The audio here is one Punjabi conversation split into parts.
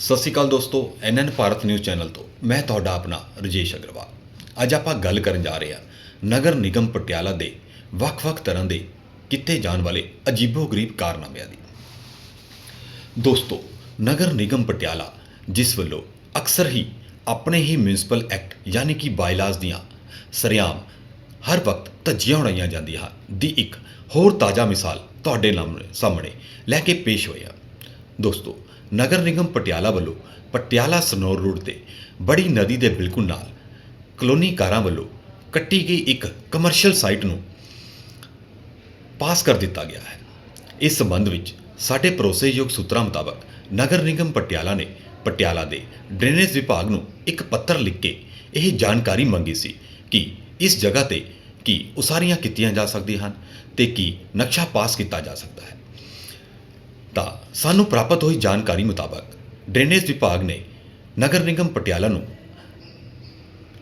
ਸਤਿ ਸ਼੍ਰੀ ਅਕਾਲ ਦੋਸਤੋ ਐਨਐਨ ਭਾਰਤ ਨਿਊਜ਼ ਚੈਨਲ ਤੋਂ ਮੈਂ ਤੁਹਾਡਾ ਆਪਣਾ ਰਜੇਸ਼ ਅਗਰਵਾਲ। ਅੱਜ ਆਪਾਂ ਗੱਲ ਕਰਨ ਜਾ ਰਹੇ ਹਾਂ ਨਗਰ ਨਿਗਮ ਪਟਿਆਲਾ ਦੇ ਵੱਖ-ਵੱਖ ਤਰ੍ਹਾਂ ਦੇ ਕੀਤੇ ਜਾਣ ਵਾਲੇ ਅਜੀਬੋ-ਗਰੀਬ ਕਾਰਨਾਮਿਆਂ ਦੀ। ਦੋਸਤੋ, ਨਗਰ ਨਿਗਮ ਪਟਿਆਲਾ, ਜਿਸ ਵੱਲੋਂ ਅਕਸਰ ਹੀ ਆਪਣੇ ਹੀ ਮਿਊਨਿਸਪਲ ਐਕਟ ਯਾਨੀ ਕਿ ਬਾਈਲਾਜ਼ ਦੀਆਂ ਸਰਿਆਮ ਹਰ ਵਕਤ ਧੱਜੀਆਂ ਉਡਾਈਆਂ ਜਾਂਦੀਆਂ ਹਨ, ਦੀ ਇੱਕ ਹੋਰ ਤਾਜ਼ਾ ਮਿਸਾਲ ਤੁਹਾਡੇ ਨਾਮ- ਸਾਹਮਣੇ ਲੈ ਕੇ ਪੇਸ਼ ਹੋਇਆ ਦੋਸਤੋ ਨਗਰ ਨਿਗਮ ਪਟਿਆਲਾ ਵੱਲੋਂ ਪਟਿਆਲਾ ਸਨੌਰ ਰੋਡ ਤੇ ਬੜੀ ਨਦੀ ਦੇ ਬਿਲਕੁਲ ਨਾਲ ਕਲੋਨੀ ਕਾਰਾਂ ਵੱਲੋਂ ਕੱਟੀ ਗਈ ਇੱਕ ਕਮਰਸ਼ੀਅਲ ਸਾਈਟ ਨੂੰ ਪਾਸ ਕਰ ਦਿੱਤਾ ਗਿਆ ਹੈ। ਇਸ ਸੰਬੰਧ ਵਿੱਚ ਸਾਡੇ ਭਰੋਸੇਯੋਗ ਸੂਤਰਾਂ ਮੁਤਾਬਕ ਨਗਰ ਨਿਗਮ ਪਟਿਆਲਾ ਨੇ ਪਟਿਆਲਾ ਦੇ ਡਰੇਨੇਜ ਵਿਭਾਗ ਨੂੰ ਇੱਕ ਪੱਤਰ ਲਿਖ ਕੇ ਇਹ ਜਾਣਕਾਰੀ ਮੰਗੀ ਸੀ ਕਿ ਇਸ ਜਗ੍ਹਾ ਤੇ ਕੀ ਉਸਾਰੀਆਂ ਕੀਤੀਆਂ ਜਾ ਸਕਦੀਆਂ ਹਨ ਤੇ ਕੀ ਨਕਸ਼ਾ ਪਾਸ ਕੀਤਾ ਜਾ ਸਕਦਾ ਹੈ। ਤਾਂ ਸਾਨੂੰ ਪ੍ਰਾਪਤ ਹੋਈ ਜਾਣਕਾਰੀ ਮੁਤਾਬਕ ਡਰੇਨੇਜ ਵਿਭਾਗ ਨੇ ਨਗਰ ਨਿਗਮ ਪਟਿਆਲਾ ਨੂੰ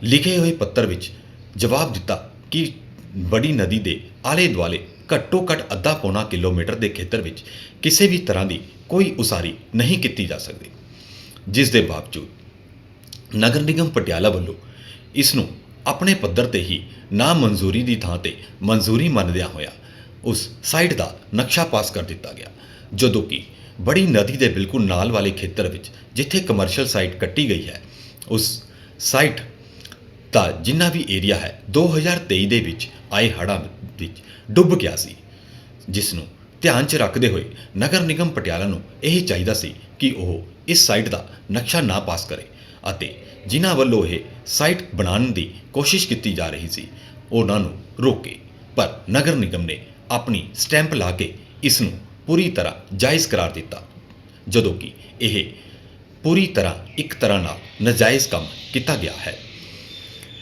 ਲਿਖੇ ਹੋਏ ਪੱਤਰ ਵਿੱਚ ਜਵਾਬ ਦਿੱਤਾ ਕਿ ਬੜੀ ਨਦੀ ਦੇ ਆਲੇ ਦੁਆਲੇ ਘੱਟੋ ਘੱਟ ਅੱਧਾ ਪੌਣਾ ਕਿਲੋਮੀਟਰ ਦੇ ਖੇਤਰ ਵਿੱਚ ਕਿਸੇ ਵੀ ਤਰ੍ਹਾਂ ਦੀ ਕੋਈ ਉਸਾਰੀ ਨਹੀਂ ਕੀਤੀ ਜਾ ਸਕਦੀ, ਜਿਸ ਦੇ ਬਾਵਜੂਦ ਨਗਰ ਨਿਗਮ ਪਟਿਆਲਾ ਵੱਲੋਂ ਇਸ ਨੂੰ ਆਪਣੇ ਪੱਧਰ ਤੇ ਹੀ ਨਾ ਮਨਜ਼ੂਰੀ ਦੀ ਥਾਂ ਤੇ ਮਨਜ਼ੂਰੀ ਮੰਨਦਿਆਂ ਹੋਇਆ ਉਸ ਸਾਈਟ ਦਾ ਨਕਸ਼ਾ ਪਾਸ ਕਰ ਦਿੱਤਾ ਗਿਆ। ਜਦੋਂ ਕਿ ਬੜੀ ਨਦੀ ਦੇ ਬਿਲਕੁਲ ਨਾਲ ਵਾਲੇ ਖੇਤਰ ਵਿੱਚ, ਜਿੱਥੇ ਕਮਰਸ਼ੀਅਲ ਸਾਈਟ ਕੱਟੀ ਗਈ ਹੈ, ਉਸ ਸਾਈਟ ਦਾ ਜਿੰਨਾ ਵੀ ਏਰੀਆ ਹੈ 2023 ਦੇ ਵਿੱਚ ਆਏ ਹੜ੍ਹਾਂ ਵਿੱਚ ਡੁੱਬ ਗਿਆ ਸੀ ਜਿਸ ਨੂੰ ਧਿਆਨ 'ਚ ਰੱਖਦੇ ਹੋਏ ਨਗਰ ਨਿਗਮ ਪਟਿਆਲਾ ਨੂੰ ਇਹ ਚਾਹੀਦਾ ਸੀ ਕਿ ਉਹ ਇਸ ਸਾਈਟ ਦਾ ਨਕਸ਼ਾ ਨਾ ਪਾਸ ਕਰੇ ਅਤੇ ਜਿਨ੍ਹਾਂ ਵੱਲੋਂ ਇਹ ਸਾਈਟ ਬਣਾਉਣ ਦੀ ਕੋਸ਼ਿਸ਼ ਕੀਤੀ ਜਾ ਰਹੀ ਸੀ, ਉਹਨਾਂ ਨੂੰ ਰੋਕੇ। ਪਰ ਨਗਰ ਨਿਗਮ ਨੇ ਆਪਣੀ ਸਟੈਂਪ ਲਾ ਕੇ ਇਸ ਨੂੰ ਪੂਰੀ ਤਰ੍ਹਾਂ ਜਾਇਜ਼ ਕਰਾਰ ਦਿੱਤਾ ਜਦੋਂ ਕਿ ਇਹ ਪੂਰੀ ਤਰ੍ਹਾਂ ਇੱਕ ਤਰ੍ਹਾਂ ਨਾਲ ਨਜਾਇਜ਼ ਕੰਮ ਕੀਤਾ ਗਿਆ ਹੈ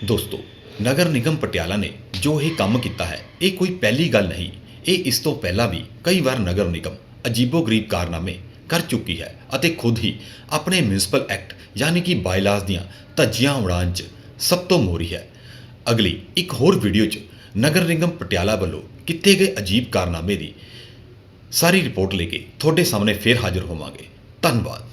ਦੋਸਤੋ ਨਗਰ ਨਿਗਮ ਪਟਿਆਲਾ ਨੇ ਜੋ ਇਹ ਕੰਮ ਕੀਤਾ ਹੈ ਇਹ ਕੋਈ ਪਹਿਲੀ ਗੱਲ ਨਹੀਂ ਇਹ ਇਸ ਤੋਂ ਪਹਿਲਾਂ ਵੀ ਕਈ ਵਾਰ ਨਗਰ ਨਿਗਮ ਅਜੀਬੋ-ਗਰੀਬ ਕਾਰਨਾਮੇ ਕਰ ਚੁੱਕੀ ਹੈ ਅਤੇ ਖੁਦ ਹੀ ਆਪਣੇ ਮਿਊਨਿਸਪਲ ਐਕਟ ਯਾਨੀ ਕਿ ਬਾਇਲਾਜ਼ ਦੀਆਂ ਧੱਜੀਆਂ ਉਡਾਉਣ 'ਚ ਸਭ ਤੋਂ ਮੋਰੀ ਹੈ ਅਗਲੀ ਇੱਕ ਹੋਰ ਵੀਡੀਓ 'ਚ ਨਗਰ ਨਿਗਮ ਪਟਿਆਲਾ ਵੱਲੋਂ ਕੀਤੇ ਗਏ ਅਜੀਬ ਕਾਰਨਾਮੇ ਦੀ ਸਾਰੀ ਰਿਪੋਰਟ ਲੈ ਕੇ ਤੁਹਾਡੇ ਸਾਹਮਣੇ ਫੇਰ ਹਾਜ਼ਰ ਹੋਵਾਂਗੇ। ਧੰਨਵਾਦ।